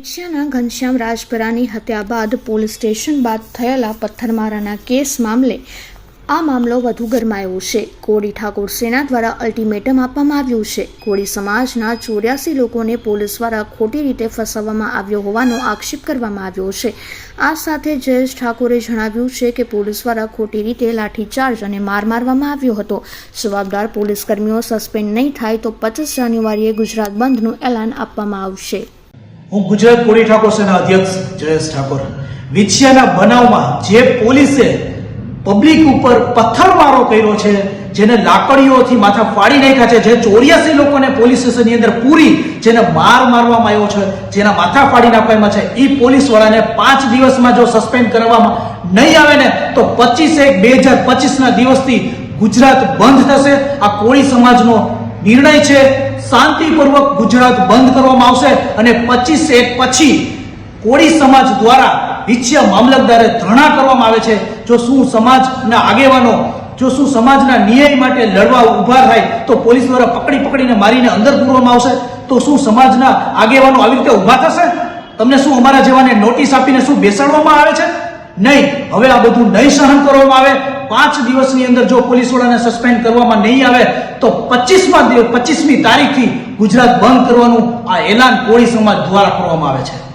એશિયાના ઘનશ્યામ રાજપરાની હત્યા બાદ પોલીસ સ્ટેશન બાદ થયેલા પથ્થરમારાના કેસ મામલે આ મામલો વધુ ગરમાયો છે. કોળી ઠાકોર સેના દ્વારા અલ્ટિમેટમ આપવામાં આવ્યું છે. કોળી સમાજના ચોર્યાસી લોકોને પોલીસ દ્વારા ખોટી રીતે ફસાવવામાં આવ્યો હોવાનો આક્ષેપ કરવામાં આવ્યો છે. આ સાથે જયેશ ઠાકોરે જણાવ્યું છે કે પોલીસ દ્વારા ખોટી રીતે લાઠીચાર્જ અને માર મારવામાં આવ્યો હતો. જવાબદાર પોલીસ કર્મીઓ સસ્પેન્ડ નહીં થાય તો પચીસ જાન્યુઆરીએ ગુજરાત બંધનું એલાન આપવામાં આવશે. હું ગુજરાત કોળી ઠાકોર સેના અધ્યક્ષ જયેશ ઠાકોર. વિછિયાના બનાવમાં જે પોલીસે પબ્લિક ઉપર પથ્થરમારો કર્યો છે, જેને લાકડીઓથી માથા ફાડી નાખ્યા છે, જે ચોર્યાસી લોકોને પોલીસ સ્ટેશનની અંદર પૂરી, જેને માર મારવામાં આવ્યો છે, જેના માથા ફાડી નાખવામાં છે એ પોલીસવાળાને પાંચ દિવસમાં જો સસ્પેન્ડ કરવામાં નહીં આવે ને, તો પચીસ એક બે હજાર પચીસના દિવસથી ગુજરાત બંધ થશે. આ કોળી સમાજનો નિર્ણય છે. શાંતિપૂર્વક ગુજરાત બંધ કરવામાં આવશે અને પચીસ એક પછી કોળી સમાજ દ્વારા વિછિયા મામલતદારે ધરણા કરવામાં આવે છે. જો શું સમાજના આગેવાનો, જો શું સમાજના ન્યાય માટે લડવા ઊભા થાય તો પોલીસ દ્વારા પકડી પકડીને મારીને અંદર પૂરવામાં આવશે. તો શું સમાજના આગેવાનો આવી રીતે ઊભા થશે? તમને શું અમારા જેવાને નોટિસ આપીને શું બેસાડવામાં આવે છે? નહીં. હવે આ બધું નહીં સહન કરવામાં આવે. પાંચ દિવસની અંદર જો પોલીસ વાળાને સસ્પેન્ડ કરવામાં નહીં આવે, તો પચીસમાં પચીસમી તારીખથી ગુજરાત બંધ કરવાનું આ એલાન કોળી સમાજ દ્વારા કરવામાં આવે છે.